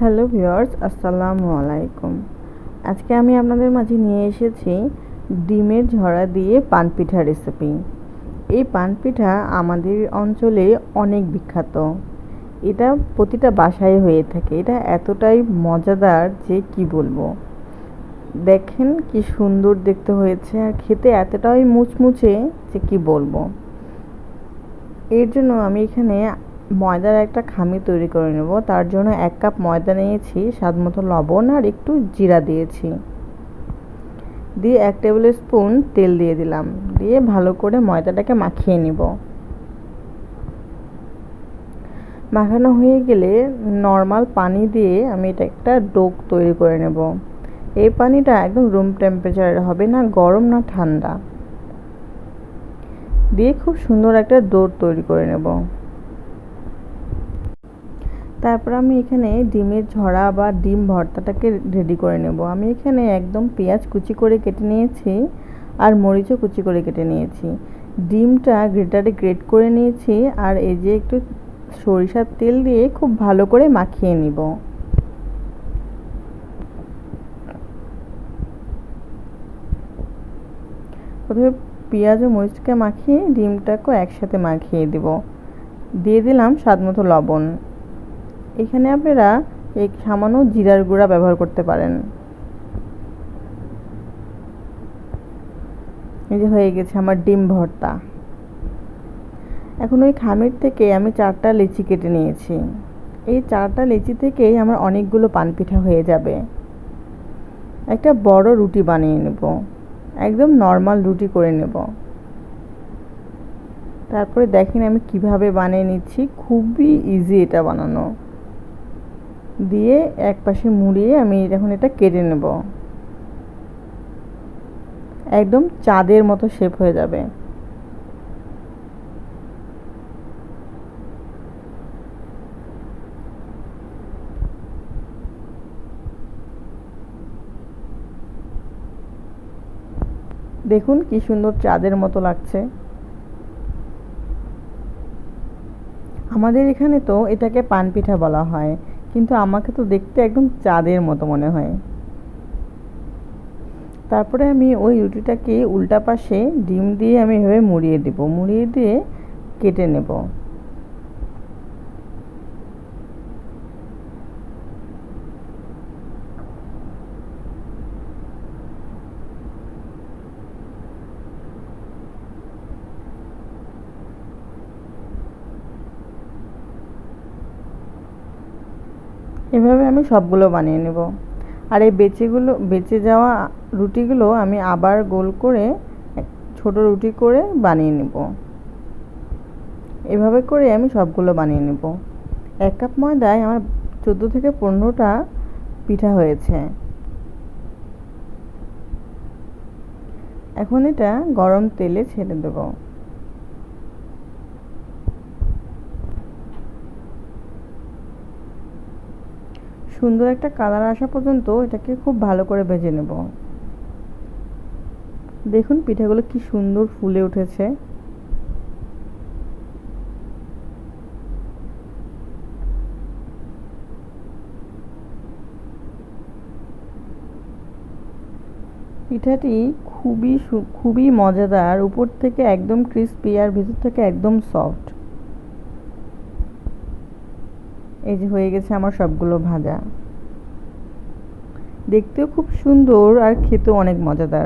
Hello viewers, আসসালামু আলাইকুম। আজকে আমি আপনাদের মাঝে নিয়ে এসেছি ডিমের ঝরা দিয়ে পানপিঠা রেসিপি এই পানপিঠা আমাদের অঞ্চলে অনেক বিখ্যাত। এটা প্রতিটা বাসায় হয়ে থাকে। এটা এতটাই মজাদার যে কি বলব? দেখেন কি সুন্দর দেখতে হয়েছে আর খেতে এতটাই মুচমুচে যে কি বলব? এর জন্য আমি এখানে ময়দার একটা খামি তৈরি করে নেব। তার জন্য এক কাপ ময়দা নিয়েছি, স্বাদ মতো লবণ আর একটু জিরা দিয়েছি। দিয়ে এক টেবিল স্পুন তেল দিয়ে দিলাম। দিয়ে ভালো করে ময়দাটাকে মাখিয়ে নিব। মাখানো হয়ে গেলে নর্মাল পানি দিয়ে আমি এটা একটা ডোক তৈরি করে নেব। এই পানিটা একদম রুম টেম্পারেচারের হবে না, গরম না ঠান্ডা। দিয়ে খুব সুন্দর একটা ডোর তৈরি করে নেব। তারপর আমি এখানে ডিমের ঝরা বা ডিম ভর্তাটাকে রেডি করে নেব। আমি এখানে একদম পেঁয়াজ কুচি করে কেটে নিয়েছি আর মরিচও কুচি করে কেটে নিয়েছি। ডিমটা গ্রেটারে গ্রেট করে নিয়েছি আর এই যে একটু সরিষার তেল দিয়ে খুব ভালো করে মাখিয়ে নিব। প্রথমে পেঁয়াজ ও মরিচকে মাখিয়ে ডিমটাকেও একসাথে মাখিয়ে দেব। দিয়ে দিলাম স্বাদ মতো লবণ। এখানে আপনারা এই সামান্য জিরার গুঁড়া ব্যবহার করতে পারেন। এই যে হয়ে গেছে আমার ডিম ভর্তা। এখন ওই খামির থেকে আমি চারটা লিচি কেটে নিয়েছি। এই চারটা লিচি থেকেই আমার অনেকগুলো পানপিঠা হয়ে যাবে। একটা বড় রুটি বানিয়ে নেব। একদম নর্মাল রুটি করে নেব। তারপরে দেখেন আমি কীভাবে বানিয়ে নিচ্ছি। খুবই ইজি এটা বানানো। দিয়ে এক পাশে মুড়িয়ে আমি এখন এটা কেটে নেব। একদম চাঁদের মতো শেপ হয়ে যাবে। দেখুন কি সুন্দর চাঁদের মতো লাগছে। আমাদের এখানে তো এটাকে পানপিঠা বলা হয়। কিন্তু আমাকে তো দেখতে একদম চাঁদের মতো মনে হয়। তারপরে আমি ওই রুটিটাকে উল্টা পাশে ডিম দিয়ে আমি এভাবে মুড়িয়ে দেবো, মুড়িয়ে দিয়ে কেটে নেব। এভাবে আমি সবগুলো বানিয়ে নেব। আর এই বেচেগুলো, বেঁচে যাওয়া রুটিগুলো আমি আবার গোল করে ছোট রুটি করে বানিয়ে নেব। এভাবে করে আমি সবগুলো বানিয়ে নেব। এক কাপ ময়দায় আমার চোদ্দ থেকে পনেরোটা পিঠা হয়েছে। এখন এটা গরম তেলে ছেড়ে দেবো। সুন্দর একটা কালার আসা পর্যন্ত এটাকে খুব ভালো করে ভেজে নেব। দেখুন পিঠাগুলো কি সুন্দর ফুলে উঠেছে। পিঠাটি খুবই খুবই মজাদার, উপর থেকে একদম ক্রিস্পি আর ভিতর থেকে একদম সফট এই যে হয়ে গেছে আমার সবগুলো ভাজা। দেখতেও খুব সুন্দর আর খেতেও অনেক মজাদার।